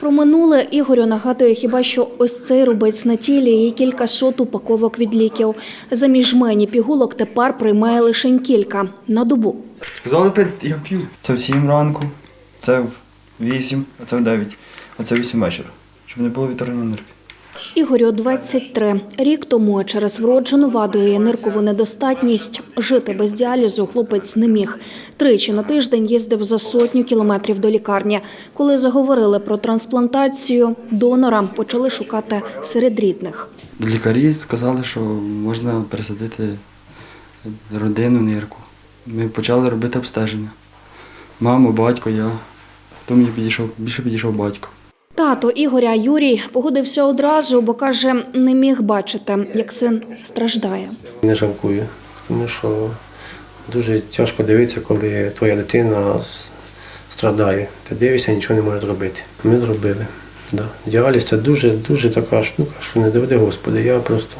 Про минуле Ігорю нагадує хіба що ось цей рубець на тілі і кілька сот упаковок від ліків. Заміж жмені пігулок тепер приймає лише кілька на добу. Сказали я п'ю. Це в сім ранку, це в вісім, а це в дев'ять, а це в вісім вечора. Щоб не було вітерної нирки. Ігорю 23. Рік тому через вроджену ваду і ниркову недостатність жити без діалізу хлопець не міг. Тричі на тиждень їздив за сотню кілометрів до лікарні. Коли заговорили про трансплантацію, донора почали шукати серед рідних. Лікарі сказали, що можна пересадити родину нирку. Ми почали робити обстеження. Мама, батько, я. Хто мені підійшов, більше підійшов батько. Тато Ігоря Юрій погодився одразу, бо каже, не міг бачити, як син страждає. Не жалкую, тому що дуже тяжко дивитися, коли твоя дитина страдає. Ти дивишся, нічого не може зробити. Ми зробили. Да. Діаліз це дуже, дуже така штука, що не доведе Господи. Я просто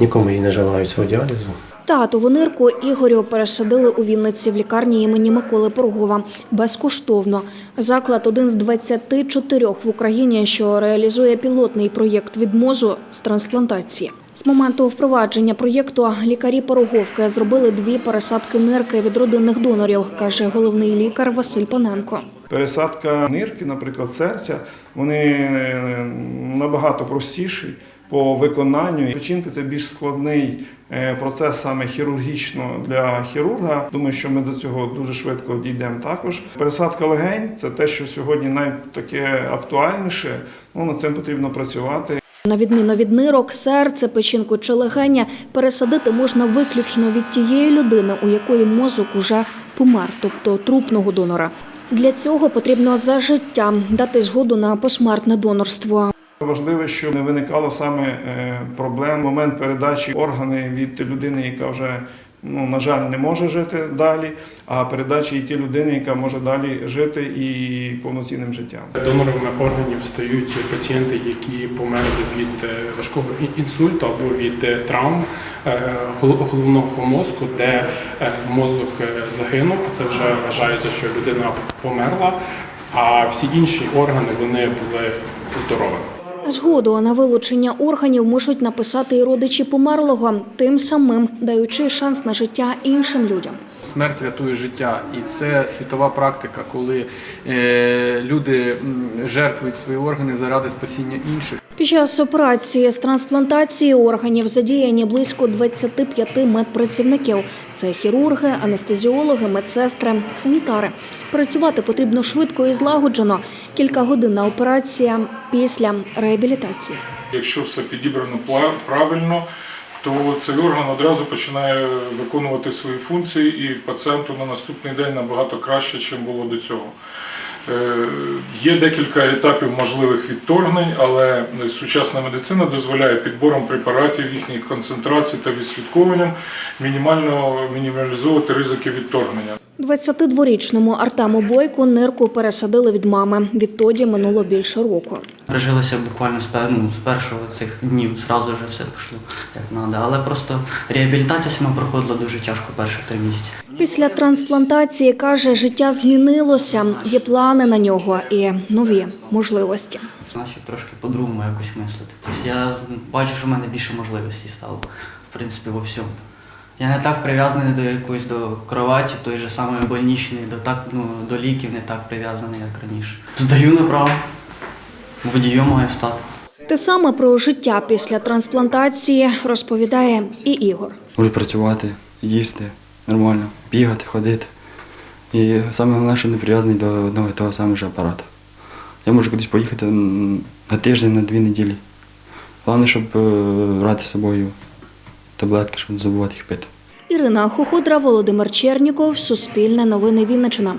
нікому їй не желаю цього діалізу. Татову нирку Ігорю пересадили у Вінниці в лікарні імені Миколи Порогова безкоштовно. Заклад один з 24 в Україні, що реалізує пілотний проєкт від мозу з трансплантації. З моменту впровадження проєкту лікарі Пороговки зробили дві пересадки нирки від родинних донорів, каже головний лікар Василь Паненко. Пересадка нирки, наприклад, серця, вони е, набагато простіші по виконанню. Печінки це більш складний е, процес саме хірургічно для хірурга. Думаю, що ми до цього дуже швидко дійдемо також. Пересадка легень це те, що сьогодні найтаке актуальніше. Ну, над цим потрібно працювати. На відміну від нирок, серце, печінку чи легеня пересадити можна виключно від тієї людини, у якої мозок уже помер, тобто трупного донора. Для цього потрібно за життя дати згоду на посмертне донорство. Важливо, щоб не виникало саме е, проблем момент передачі органи від людини, яка вже ну на жаль не може жити далі, а передачі і ті людини, яка може далі жити і повноцінним життям. Донорами органів стають пацієнти, які померли від е, важкого інсульту або від е, травм е, головного мозку, де мозок загинув, а це вже вважається, що людина померла, а всі інші органи вони були здоровими. Згоду на вилучення органів можуть написати і родичі померлого, тим самим даючи шанс на життя іншим людям. Смерть рятує життя, і це світова практика, коли е, люди жертвують свої органи заради спасіння інших. Під час операції з трансплантації органів задіяні близько 25 медпрацівників. Це хірурги, анестезіологи, медсестри, санітари. Працювати потрібно швидко і злагоджено. Кілька годин на операція після реабілітації. Якщо все підібрано правильно, то цей орган одразу починає виконувати свої функції, і пацієнту на наступний день набагато краще, ніж було до цього. Е, Є декілька етапів можливих відторгнень, але сучасна медицина дозволяє підбором препаратів, їхніх концентрацій та відслідковуванням мінімально мінімалізовувати ризики відторгнення. 22-річному Артему Бойку нирку пересадили від мами. Відтоді минуло більше року. Прижилося буквально з, ну, з першого цих днів, зразу вже все пішло як треба. Але просто реабілітація сама проходила дуже тяжко перших три місяці. Після трансплантації каже, життя змінилося. Є плани на нього і нові можливості. Значить, трошки по-другому якось мислити. Тобто я бачу, що в мене більше можливостей стало, в принципі, во всьому. Я не так прив'язаний до якоїсь до кроваті, той же самої больничної, до так, ну, до ліків не так прив'язаний, як раніше. Здаю направо, водієм маю стати. Те саме про життя після трансплантації розповідає і Ігор. Можу працювати, їсти нормально, бігати, ходити. І саме головне, що не прив'язаний до одного і того самого ж апарату. Я можу кудись поїхати на тиждень, на дві неділі. Головне, щоб е, брати з собою таблетки, щоб не забувати їх пити. Ірина Хохудра, Володимир Черніков, Суспільне новини Вінниччина.